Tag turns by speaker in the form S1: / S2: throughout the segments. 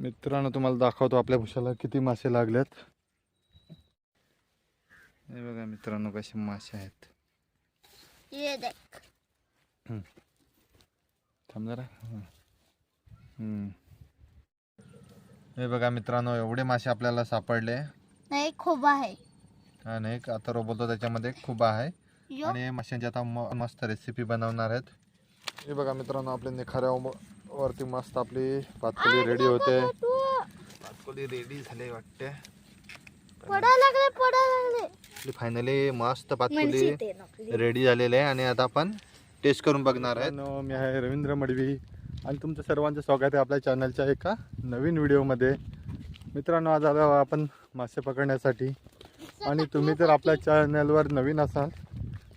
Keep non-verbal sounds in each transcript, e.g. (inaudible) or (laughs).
S1: मित्रांनो तुम्हाला दाखवतो आपल्या भुशाला किती मासे लागलेत. हे बघा मित्रांनो कसे मासे आहेत. थांब जरा. हं. बघा मित्रांनो एवढे मासे आपल्याला सापडले.
S2: नाही खूप आहे.
S1: हा नाही आता रो बोलतो त्याच्यामध्ये खूप आहे.
S2: यो.
S1: आणि माशांची आता मस्त रेसिपी बनवणार आहेत. हे बघा मित्रांनो आपले निखाऱ्या वरती मस्त आपली पातकोली रेडी होते. पातकोली रेडी झाले वाटते. फायनली मस्त पातकोली रेडी झालेले आहे आणि आता आपण टेस्ट करून बघणार आहेत. मी आहे रवींद्र मडवी आणि तुमचं सर्वांचं स्वागत आहे आपल्या चॅनलच्या एका नवीन व्हिडिओमध्ये मित्रांनो आज आलो आपण मासे पकडण्यासाठी. आणि तुम्ही जर आपल्या चॅनलवर नवीन असाल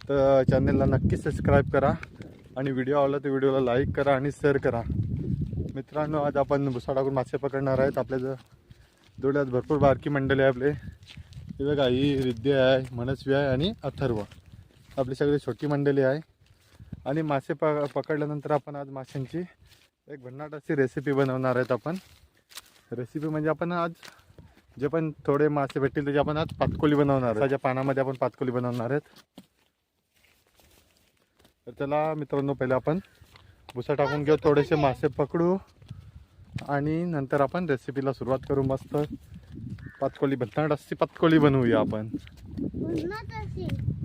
S1: तर चॅनलला नक्की सबस्क्राईब करा आणि व्हिडिओ आवडला तर व्हिडिओला लाईक करा आणि शेअर करा. मित्रांनो आज आपण भुसाडाकडून मासे पकडणार आहेत. आपल्या ज जोड्यात भरपूर बारकी मंडळी आहे आपले. हे बघा ही रिद्धी आहे मनस्वी आहे आणि अथर्व. आपली सगळी छोटी मंडळी आहे. आणि मासे प पकडल्यानंतर आपण आज माशांची एक भन्नाट अशी रेसिपी बनवणार आहेत आपण. रेसिपी म्हणजे आपण आज जे पण थोडे मासे भेटतील त्याची आपण आज पातकोली बनवणार आहे त्याच्या पानामध्ये आपण पातकोली बनवणार आहेत. तर त्याला मित्रांनो पहिले आपण भुसा टाकून घेऊ थोडेसे मासे पकडू. आणि नंतर आपण रेसिपीला सुरुवात करू मस्त. पातकोली भन्नाट अशी पातकोली बनवूया आपण.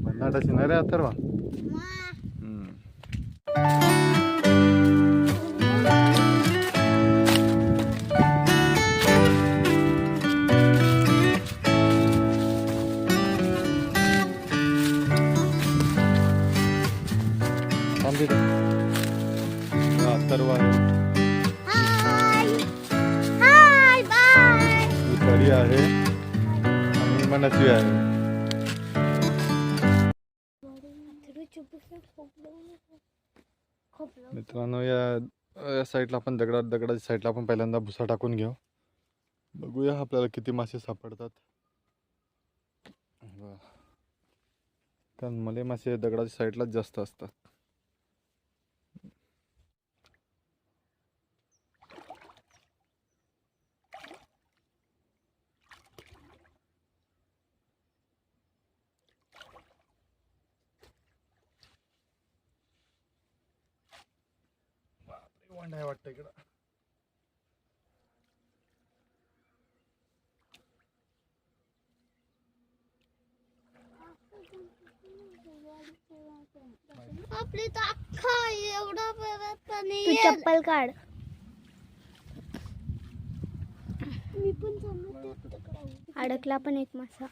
S1: भन्नाट अशी नाही रे अथर्वा आहे
S2: हाय. Hi bye.
S1: उतारी आहे. आणि मनस्वी आहे. मित्रांनो या या साईडला आपण दगडा दगडाच्या साईडला आपण पहिल्यांदा भुसा टाकून घेऊ. बघूया आपल्याला किती मासे सापडतात. कारण मले मासे दगडाच्या साईडलाच जास्त असतात वांड आहे वाटतं इकडं
S2: आपली तर अख्खा एवढा परत पाणी
S3: चप्पल काढ
S2: मी पण.
S3: अडकला पण एक मासा?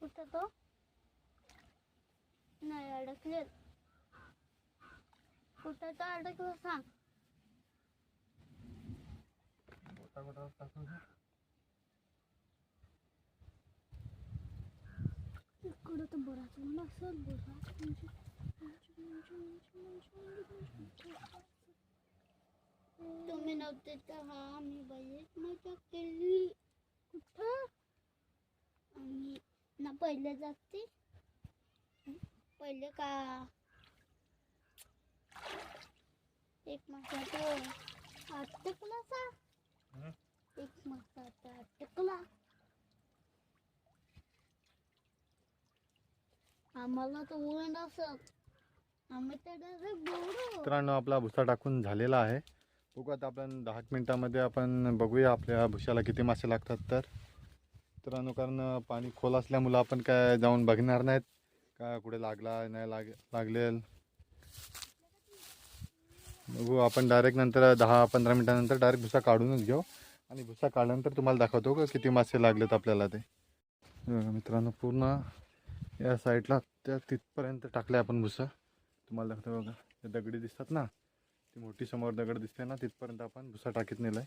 S2: कुठं तो? नाही अडकले कुठं तो अडकलं सांग. इकडं तर बराच मला म्हणजे तुम्ही नव्हते तर हा मी बरेच मजा केली. कुठं? आणि ना पहिले जाते. पहिले का? एक मासा तो अटकलाचा
S1: हं?
S2: एक मासा आता अटकला आम्हाला तर उरण असत आम्ही तर डायरेक्ट बोलू
S1: मित्रांनो आपला भुसा टाकून झालेला आहे. बघू आता आपण दहा मिनटामध्ये आपण बघूया आपल्या भुशाला किती मासे लागतात तर. मित्रांनो कारण पाणी खोल असल्यामुळं आपण काय जाऊन बघणार नाहीत. का कुठे लागला नाही लाग लागलेल. बघू आपण डायरेक्ट नंतर दहा पंधरा मिनटानंतर डायरेक्ट भुसा काढूनच घेऊ. आणि भुसा काढल्यानंतर तुम्हाला दाखवतो का किती मासे लागलेत आपल्याला ते. मित्रांनो पूर्ण या साईडला त्या तिथपर्यंत टाकले आपण भुसा. तुम्हाला दाखवतो बघा. ते दगडी दिसतात ना? ती मोठी समोर दगड दिसते ना तिथपर्यंत आपण भुसा टाकीत नेलाय.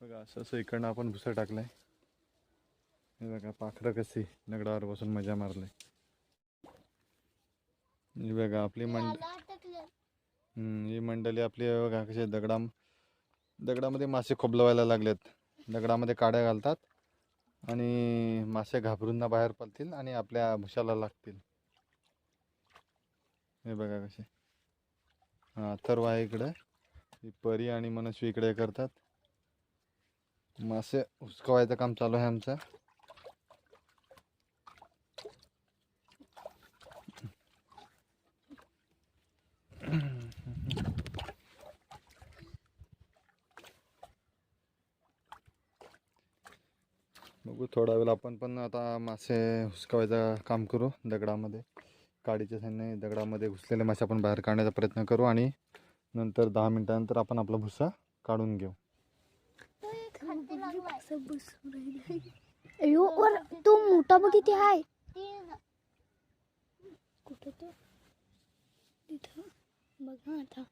S1: बघा असं असं इकडनं आपण भुसा टाकलाय. हे बघा पाखरं कशी दगडावर बसून मजा मारलाय. हे बघा आपली मंड ही मंडळी आपली बघा कशी दगडा दगडामध्ये मासे खोबलवायला लागलेत. दगडामध्ये काड्या घालतात आणि मासे घाबरून बाहेर पडतील आणि आपल्या भुशाला लागतील. हे बघा कसे हां अथर्व आहे इकडे. ही परी आणि मनस्वी इकडे करतात. मासे हुसकवायचं काम चालू आहे आमचं. बघू थोडा वेळ आपण पण आता मासे हुसकवायचं काम करू दगडामध्ये. काडीच्या साह्याने दगडामध्ये घुसलेले मासे आपण बाहेर काढण्याचा प्रयत्न करू आणि नंतर दहा मिनिटानंतर आपण आपला भुसा काढून घेऊ.
S2: तो मोठा बघ किती आहे कुठं तो? तिथं? बघ हा आता.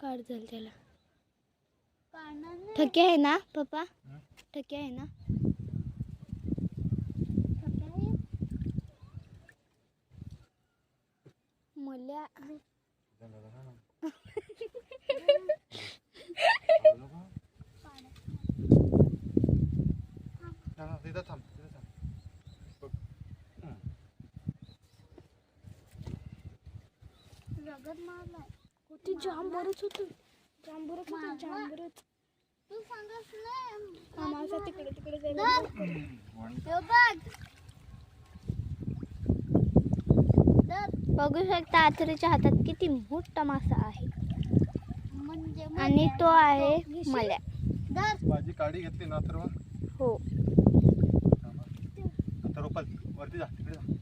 S2: काढ झालं त्याला. ठके आहे ना पप्पा? ठके आहे ना? मला
S1: तिथं थांब तिथं थांब
S2: रगत मारलाय होती जाम बरंच होतं. जाम बरंच होतं जाम बरंच. तू सांगत नाही. तिकडे तिकडे जायला बघू शकता आथरीच्या हातात किती मोठा मासा आहे. म्हणजे आणि तो आहे मल्या.
S1: माझी काडी घेतली ना तर
S2: हो.
S1: आता रोपाल वरती जा तिकडे जा.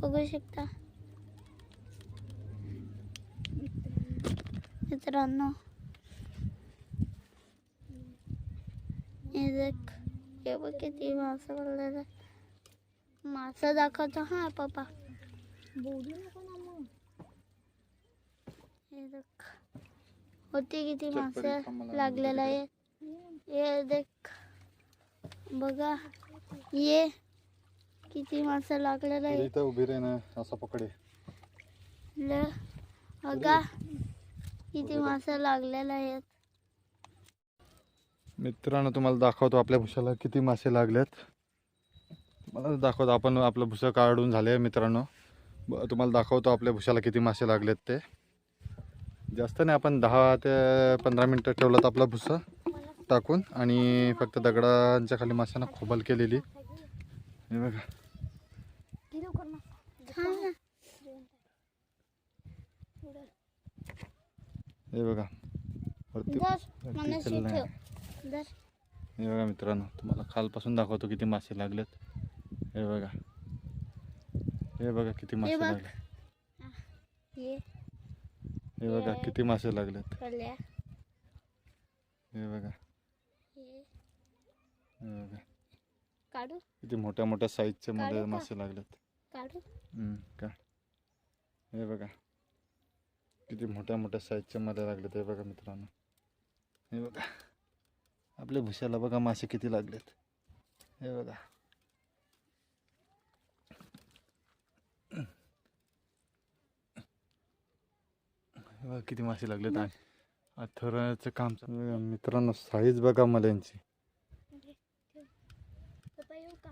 S2: बघू शकता. मित्रांनो हे देख हे बघ किती मासा पडलेला मासा दाखवतो हा पप्पा. बोलू नको ना मग हे देख होती किती मासा लागलेला आहे. हे देख बघा ये. किती मासा लागलेला आहे.
S1: इथं उभी रे ना असा पकडे.
S2: ल. बघा किती मासा लागलेला आहेत.
S1: मित्रांनो तुम्हाला दाखवतो आपल्या भुशाला किती मासे लागलेत. तुम्हाला दाखवतो आपण आपलं भुसं काढून झाले मित्रांनो. तुम्हाला दाखवतो आपल्या भुशाला किती मासे लागलेत ते. जास्त नाही आपण दहा ते पंधरा मिनटं ठेवलं तर आपलं भुसं. टाकून आणि फक्त दगडांच्या खाली माशांना खोबल केलेली. हे बघा.
S2: हा
S1: बघा. वरती. हे बघा मित्रांनो तुम्हाला खालपासून दाखवतो किती मासे लागलेत. हे बघा. हे बघा किती मासे. लागले हे बघा किती मासे लागलेत. हे बघा.
S2: काढू.
S1: किती मोठ्या मोठ्या साईजचे मध्ये
S2: काढू का?
S1: मासे लागलेत.
S2: काढू.
S1: हम्म, का हे बघा. किती मोठ्या मोठ्या साईजच्या मध्ये लागलेत हे बघा मित्रांनो. हे बघा. आपल्या भुशाला बघा मासे किती लागलेत. हे बघा. हे बघा किती मासे लागलेत. आणि अथराचं काम चालू आहे. मित्रांनो साईज बघा मला यांची
S2: पप्पा येऊ का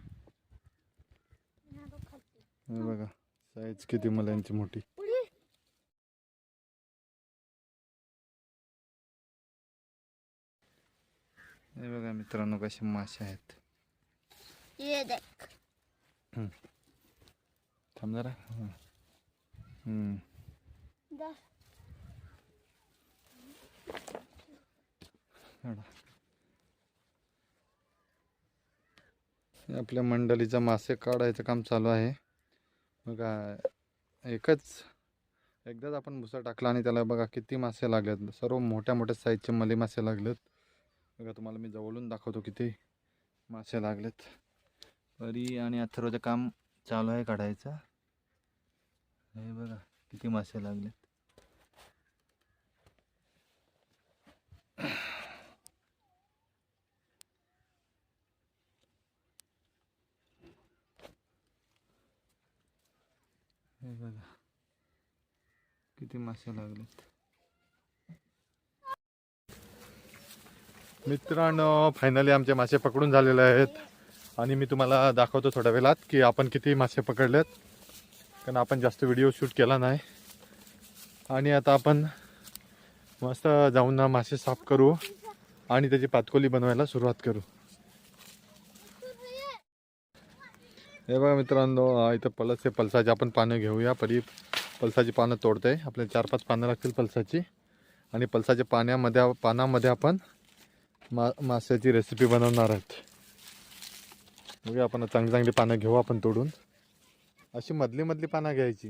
S2: नको खाते.
S1: हे बघा साईज किती मला यांची मोठी. हे बघा मित्रांनो कसे मासे आहेत.
S2: ये देख.
S1: थांब जरा. आपल्या मंडळीचा मासे काढायचं काम चालू आहे. बघा एकच एकदाच आपण भुसा टाकला आणि त्याला बघा किती मासे लागलेत. सर्व मोठ्या मोठ्या साईजचे मले मासे लागलेत. बघा तुम्हाला मी जवळून दाखवतो किती मासे लागलेत. परी आणि अथर्वचं काम चालू आहे काढायचं. हे बघा किती मासे लागले हे बघा किती मासे लागलेत मित्रांनो फायनली आमचे मासे पकडून झालेले आहेत. आणि मी तुम्हाला दाखवतो थोड्या वेळात की आपण किती मासे पकडलेत. कारण आपण जास्त व्हिडिओ शूट केला नाही. आणि आता आपण मस्त जाऊन ना मासे साफ करू आणि त्याची पातकोली बनवायला सुरुवात करू. हे बघा मित्रांनो इथं पलस आहे. पलसाचे आपण पानं घेऊया परी पलसाची पानं तोडते आपल्याला चार पाच पानं लागतील पलसाची. आणि पलसाच्या पाण्यामध्ये पानामध्ये आपण मा माशाची रेसिपी बनवणार आहेत. बघूया आपण चांगली चांगली पानं घेऊ आपण तोडून. अशी मधली मधली पानं घ्यायची.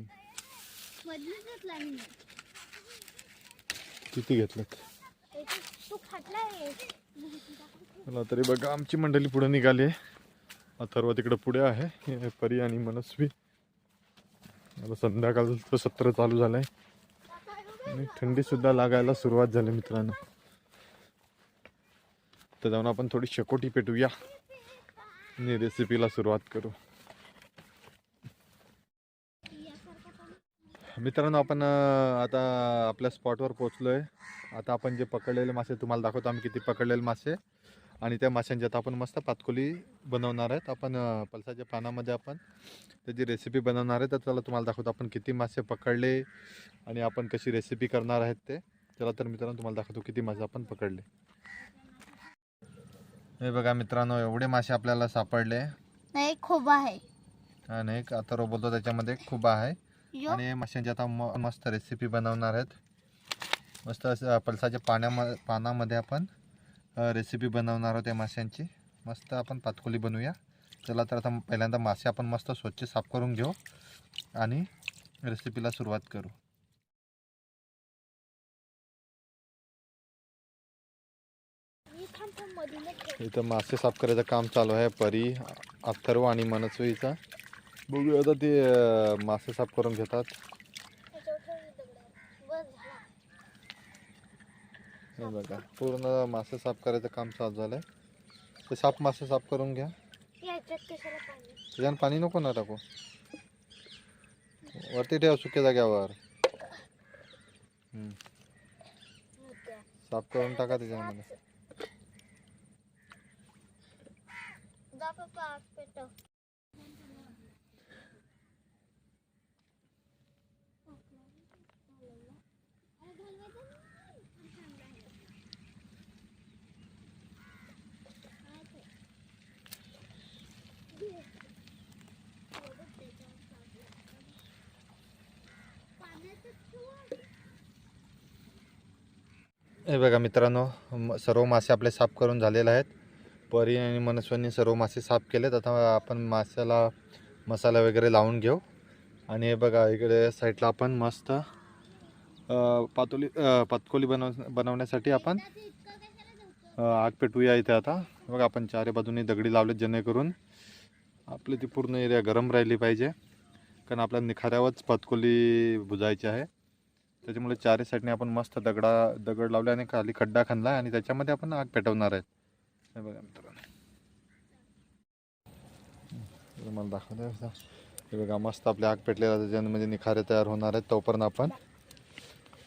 S2: घेतला
S1: किती
S2: फाटलाय
S1: मला तरी बघा आमची मंडळी पुढे निघाली आहे. अथर्व तिकडे पुढे आहे. परी आणि मनस्वी. आता संध्याकाळचं सत्र चालू झालंय. आणि थंडीसुद्धा लागायला सुरुवात झाली मित्रांनो. तर जाऊन आपण थोडी शेकोटी पेटूया. आणि रेसिपीला सुरुवात करू. मित्रांनो आपण आता आपल्या स्पॉटवर पोचलो आहे आता आपण जे पकडलेले मासे तुम्हाला दाखवतो आम्ही किती पकडलेले मासे. आणि त्या माशांची आता आपण मस्त पातकोली बनवणार आहेत. आपण पलसाच्या पानामध्ये आपण त्याची रेसिपी बनवणार आहे. तर चला तुम्हाला दाखवतो आपण किती मासे पकडले आणि आपण कशी रेसिपी करणार आहेत ते. चला तर मित्रांनो तुम्हाला दाखवतो किती मासे आपण पकडले. हे बघा मित्रांनो एवढे मासे आपल्याला सापडले.
S2: नाही खोबा आहे.
S1: आणि आता रो बोलतो त्याच्यामध्ये खूप आहे. आणि माशांची आता मस्त रेसिपी बनवणार आहेत. मस्त असं पलसाच्या पाण्याम पानामध्ये आपण रेसिपी बनवणार आहोत त्या माशांची मस्त आपण पातकोली बनवूया. चला तर आता पहिल्यांदा मासे आपण मस्त स्वच्छ साफ करून घेऊ आणि रेसिपीला सुरुवात करू. इथं मासे साफ करायचं काम चालू आहे. परी अथर्व आणि मनस्वीचा बघूया आता ते मासे साफ करून घेतात. हे बघा पूर्ण मासे साफ़ करायचं काम चालू झालंय. ते साफ़ मासे साफ़ करून घ्या.
S2: याच्यात कशाला
S1: त्याच्यानं पाणी नको ना टाकू. वरती ठेव सुक्या जाग्यावर. हम्म. साफ़ करून टाका त्याच्यामध्ये. हे बघा मित्रांनो म- सर्व मासे आपले साफ करून झालेले आहेत. परी आणि मनस्वानी सर्व मासे साफ केलेत. आता आपण माशाला मसाला वगैरे लावून घेऊ. आणि हे बघा इकडे साईडला आपण मस्त पातोली पातकोली बनव बनवण्यासाठी आपण आग पेटवूया इथे आता. बघा आपण चारे बाजूनी दगडी लावलेत जेणेकरून आपली ती पूर्ण एरिया गरम राहिली पाहिजे. कारण आपल्या निखाऱ्यावरच पातकोली बुजायची आहे. त्याच्यामुळे चारी साईडने आपण मस्त दगडा दगड लावले आणि खाली खड्डा खणला आणि त्याच्यामध्ये आपण आग पेटवणार आहेत. हे बघा मित्रांनो. हे मला दाखवते. हे बघा मस्त आपली आग पेटलेला त्याच्यामध्ये निखारे तयार होणार आहेत तोपर्यंत आपण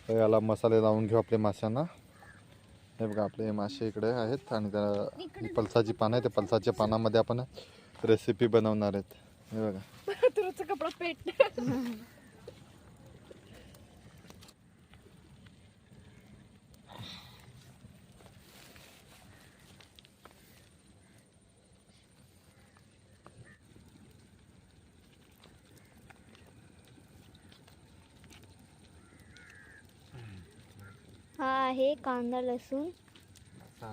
S1: याला मसाले लावून घेऊ आपल्या माशांना. हे बघा आपले हे मासे इकडे आहेत आणि त्या पलसाची पानं आहे त्या पलसाच्या पानामध्ये आपण रेसिपी बनवणार आहेत. हे बघा.
S2: कपडा पेट हा आहे कांदा लसूण.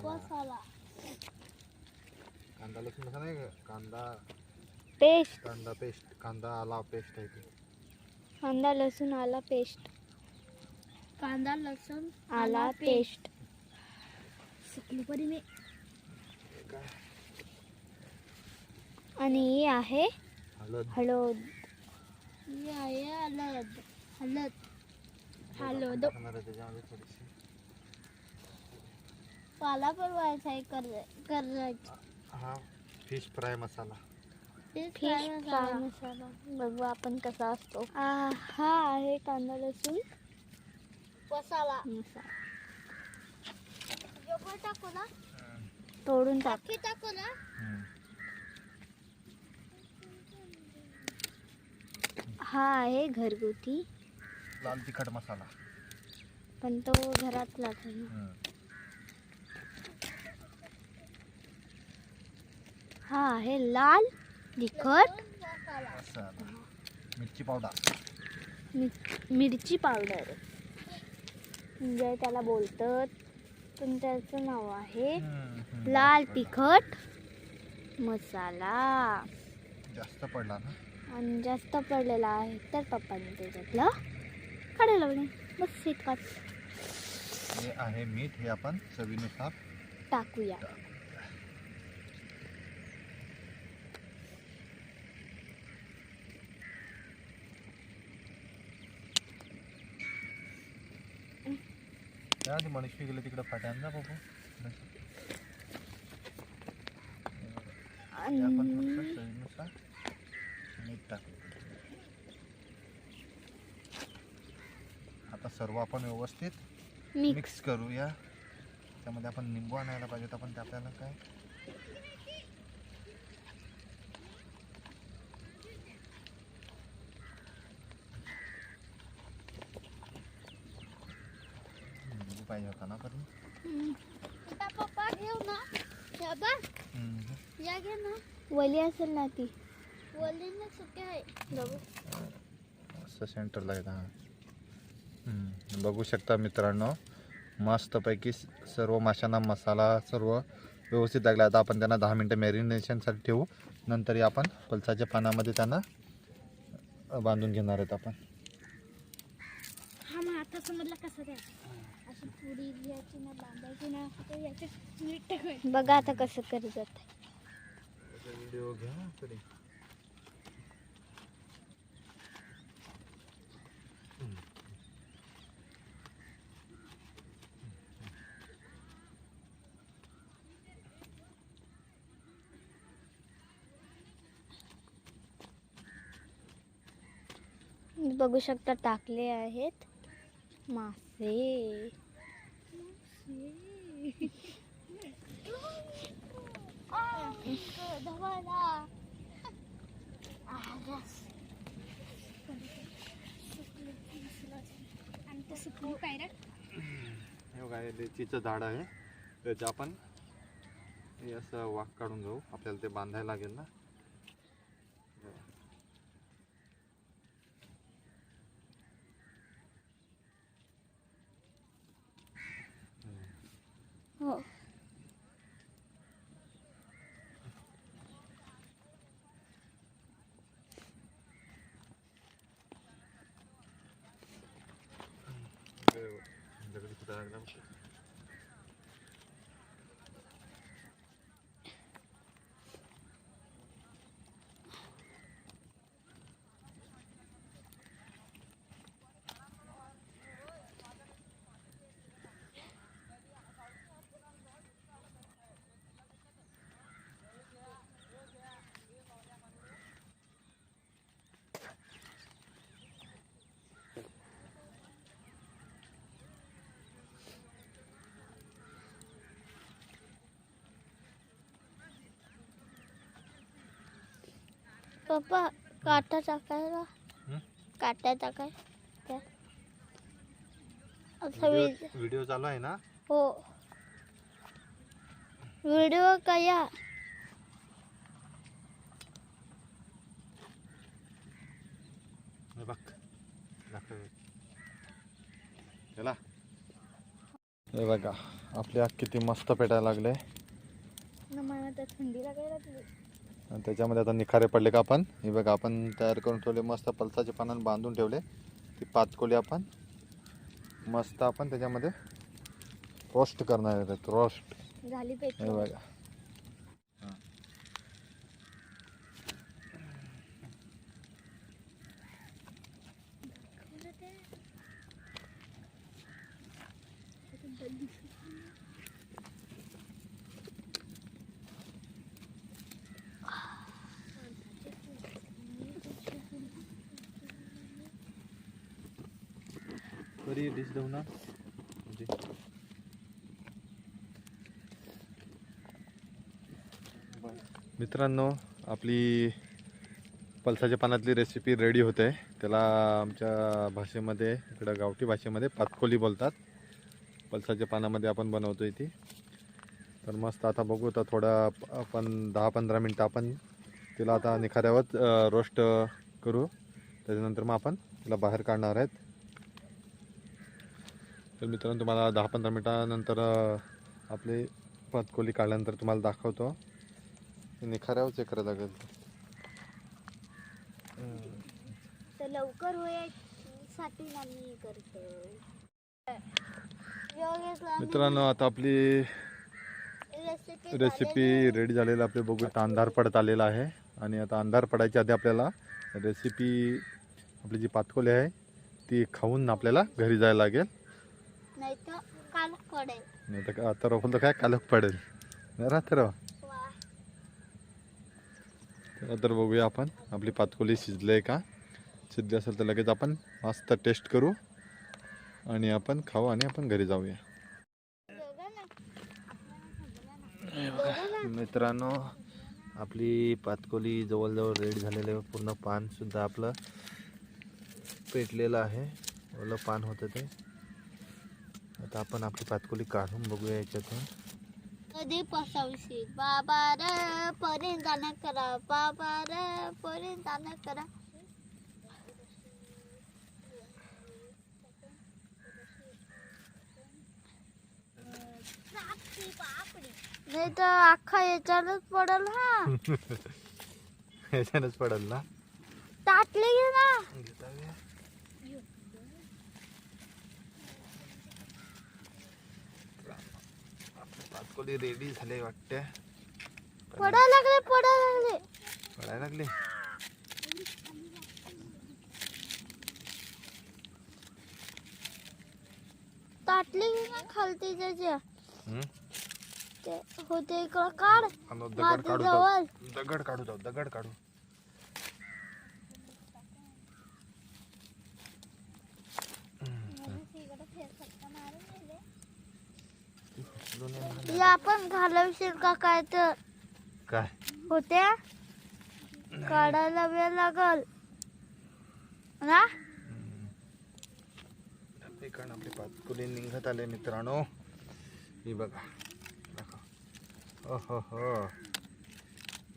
S2: मसाला.
S1: कांदा लसूण मसाला नाही का? कांदा.
S2: पेस्ट.
S1: कांदा पेस्ट. कांदा आला पेस्ट आहे ती.
S2: कांदा लसूण आला पेस्ट. कांदा लसूण आला पेस्ट. मी. आणि ही आहे
S1: हळद.
S2: हळद. ही आहे हळद.
S1: टाकणार आहे त्याच्यामध्ये थोडीशी.
S3: पाला पण व्हायचा आहे करायचं
S1: हा fish fry masala.
S3: Fish fry masala. बघू आपण कसा असतो. हा आहे कांदा लसूण मसाला. टाकू ना? तोडून टाक. टाकू ना? हा आहे घरगुती.
S1: लाल तिखट मसाला.
S3: पण तो घरातलाच आहे हा आहे लाल तिखट
S1: मिरची पावडर.
S3: मिरची पावडर. म्हणजे त्याला बोलतात पण त्याचं नाव आहे लाल तिखट. मसाला.
S1: जास्त पडला ना?
S3: आणि जास्त पडलेला आहे तर पप्पाने त्याच्यातलं काढायला लावले बस इतकाच.
S1: हे आहे मीठ हे आपण चवीनुसार
S3: टाकूया.
S1: त्याआधी मनुष्य गेले तिकडे फाट्यांना बाबू. हे आपण फक्त
S3: आणि
S1: चवीनुसार मीठ टाकू आता सर्व आपण व्यवस्थित
S3: मिक्स
S1: करूया. त्यामध्ये आपण निंबू आणायला पाहिजे आपण ते आपल्याला काय निंबू पाहिजे होता ना पण
S3: पप्पा घेऊ ना. बाबा
S1: हम्म.
S3: या घे ना. वली असेल ना ती. वली ना सुट्टी आहे. बघू.
S1: असं सेंटरला आहे हम्म. बघू शकता मित्रांनो मस्तपैकी सर्व माशांना मसाला सर्व व्यवस्थित लागला. आता आपण त्यांना दहा मिनटं मॅरिनेशनसाठी ठेवू. नंतर हे आपण पलसाच्या पानामध्ये त्यांना बांधून घेणार आहेत आपण.
S3: हा मग आता समजलं कसं काय घ्यायची ना बांधायची ना तर याचे मीठ टाकायचं बघा आता कसं
S1: व्हिडिओ घ्या तरी.
S3: बघू शकता टाकले आहेत मासे
S1: हे बघा हे लिचीचं झाड आहे. त्याचं आपण हे असं वाघ काढून जाऊ. आपल्याला ते बांधायला लागेल ना. दगडी
S3: पप्पा काटा टाकायला.
S1: हं?
S3: काटा टाकाय असा
S1: व्हिडिओ चालू आहे ना?
S3: हो. व्हिडिओ कया
S1: हे बघ. दाखव. चला. हे बघा आपल्या किती मस्त पेटायला लागले.
S3: मला तर थंडी लागायला लागली.
S1: आणि त्याच्यामध्ये आता निखारे पडले का आपण? हे बघा आपण तयार करून ठेवले मस्त पलसाचे पानांनी बांधून ठेवले. ती पाच कोली आपण मस्त आपण त्याच्यामध्ये रोस्ट करणार आहेत रोस्ट
S3: झाली
S1: हे बघा. देऊ ना. म्हणजे मित्रांनो आपली पलसाच्या पानातली रेसिपी रेडी होते. त्याला आमच्या भाषेमध्ये इकडं गावठी भाषेमध्ये पातकोली बोलतात. पलसाच्या पानामध्ये आपण बनवतो ती. तर मस्त आता बघू तर थोडा आपण दहा पंधरा मिनटं आपण तिला आता निखाऱ्यावर रोस्ट करू. त्याच्यानंतर मग आपण तिला बाहेर काढणार आहेत. तर मित्रांनो तुम्हाला दहा पंधरा मिनटानंतर आपली पातकोली काढल्यानंतर तुम्हाला दाखवतो. निखाऱ्यावर चेक करायला लागेल.
S2: तर लवकर होण्यासाठी आम्ही करतो. योगेशला
S1: मित्रांनो आता आपली
S2: रेसिपी
S1: रेडी झालेली आपले बघू आता अंधार पडत आलेला आहे. आणि आता अंधार पडायच्या आधी आपल्याला रेसिपी आपली जी पातकोली आहे ती खाऊन आपल्याला घरी जायला लागेल.
S2: पडेल.
S1: नाही तर का- आता तर काय कालक पडेल. रात्र चला तर बघूया आपण. आपली पातकोली शिजली आहे का? शिजली असेल तर लगेच आपण मस्त टेस्ट करू आणि आपण खाऊ आणि आपण घरी जाऊया. मित्रांनो आपली पातकोली जवळजवळ रेड झालेली आहे. पूर्ण पानसुद्धा आपलं पेटलेलं आहे. ओलं पान होतं ते. आता आपण आपली पातकोली काढून बघूया याच्यातून.
S2: कधी पसावशी बाबा रे पर्यंत जाणं करा बाबा रे पर्यंत जाणं करा. नाही तर अख्खा याच्यावरच पडल हा. (laughs)
S1: याच्यानंच पडेल ना?
S2: ताटले घे ना.
S1: आपली रेडी झाली वाटते.
S2: पडायला लागले पडायला लागले.
S1: पडायला लागली.
S2: ताटले ना खालती त्याच्या
S1: हम्म?
S2: ते होते इकडं काढ?
S1: आणि दगड काढू जाऊ दगड काढू जाऊ दगड काढू.
S2: या आपण घालवशील का काय तर
S1: काय?
S2: होत्या काढायला वेळ लागल. ना?
S1: कारण आपली पातकुली निघत आले मित्रांनो. ही बघा. हो हो.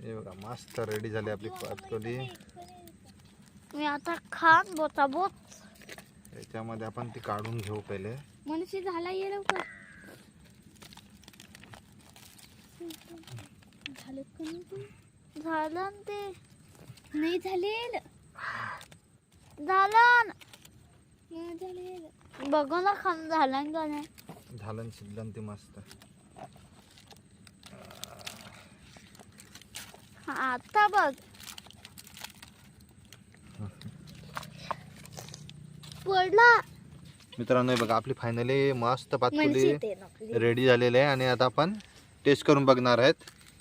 S1: हे बघा मस्त रेडी झाली आपली पातकुली
S2: मी आता खान बोचा बोच
S1: याच्यामध्ये आपण ती काढून घेऊ पहिले.
S2: मनुष्य झाला ये लवकर. झालं ना ते. नाही झालेल. झालं ना. बघू ना खान झालं का नाही.
S1: झालं शिजलं ती मस्त.
S2: हा, आता बघ. पडला.
S1: मित्रांनो बघा आपली फायनली मस्त पातकुली रेडी झालेली आहे. आणि आता आपण टेस्ट करून बघणार आहेत.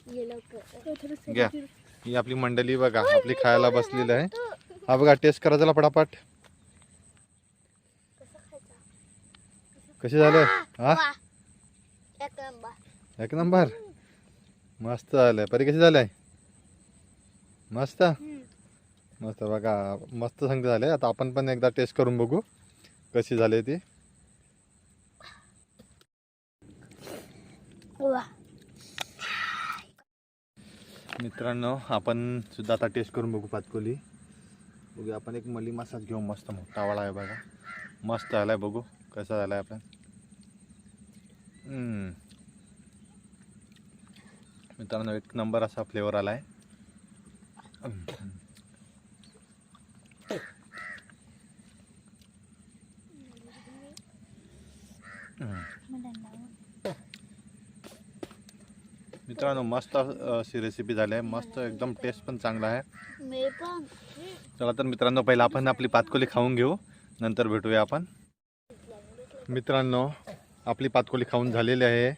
S1: घ्या. ही आपली मंडळी बघा आपली खायला बसलेली आहे. हा बघा टेस्ट करा चला पटापट. कसे झाले? हा.
S2: एक नंबर.
S1: एक नंबर. मस्त झालंय. परी कशी झालंय? मस्त? मस्त बघा मस्त सांगते झाले आता आपण पण एकदा टेस्ट करून बघू कशी झाली ती.
S2: वा.
S1: मित्रांनो आपण सुद्धा आता टेस्ट करून बघू पातकोली बघू आपण एक मली मसाज घेऊ मस्त मोठा वाळा आहे बघा. मस्त झालाय बघू कसा झालाय आपण मित्रांनो एक नंबर असा फ्लेवर आलाय. आहे मित्रांनो मस्त अशी रेसिपी झाली आहे. मस्त एकदम टेस्ट पण चांगला आहे. चला तर मित्रांनो पहिला आपण आपली पातकोली खाऊन घेऊ. नंतर भेटूया आपण. मित्रांनो आपली पातकोली खाऊन झालेली आहे.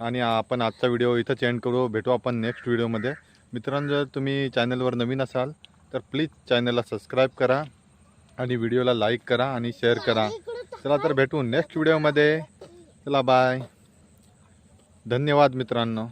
S1: आणि आपण आजचा व्हिडिओ इथंच एंड करू. भेटू आपण नेक्स्ट व्हिडिओमध्ये मित्रांनो जर तुम्ही चॅनलवर नवीन असाल तर प्लीज चॅनलला सबस्क्राईब करा. आणि व्हिडिओला लाईक करा आणि शेअर करा. चला तर भेटू नेक्स्ट व्हिडिओमध्ये चला बाय धन्यवाद मित्रांनो.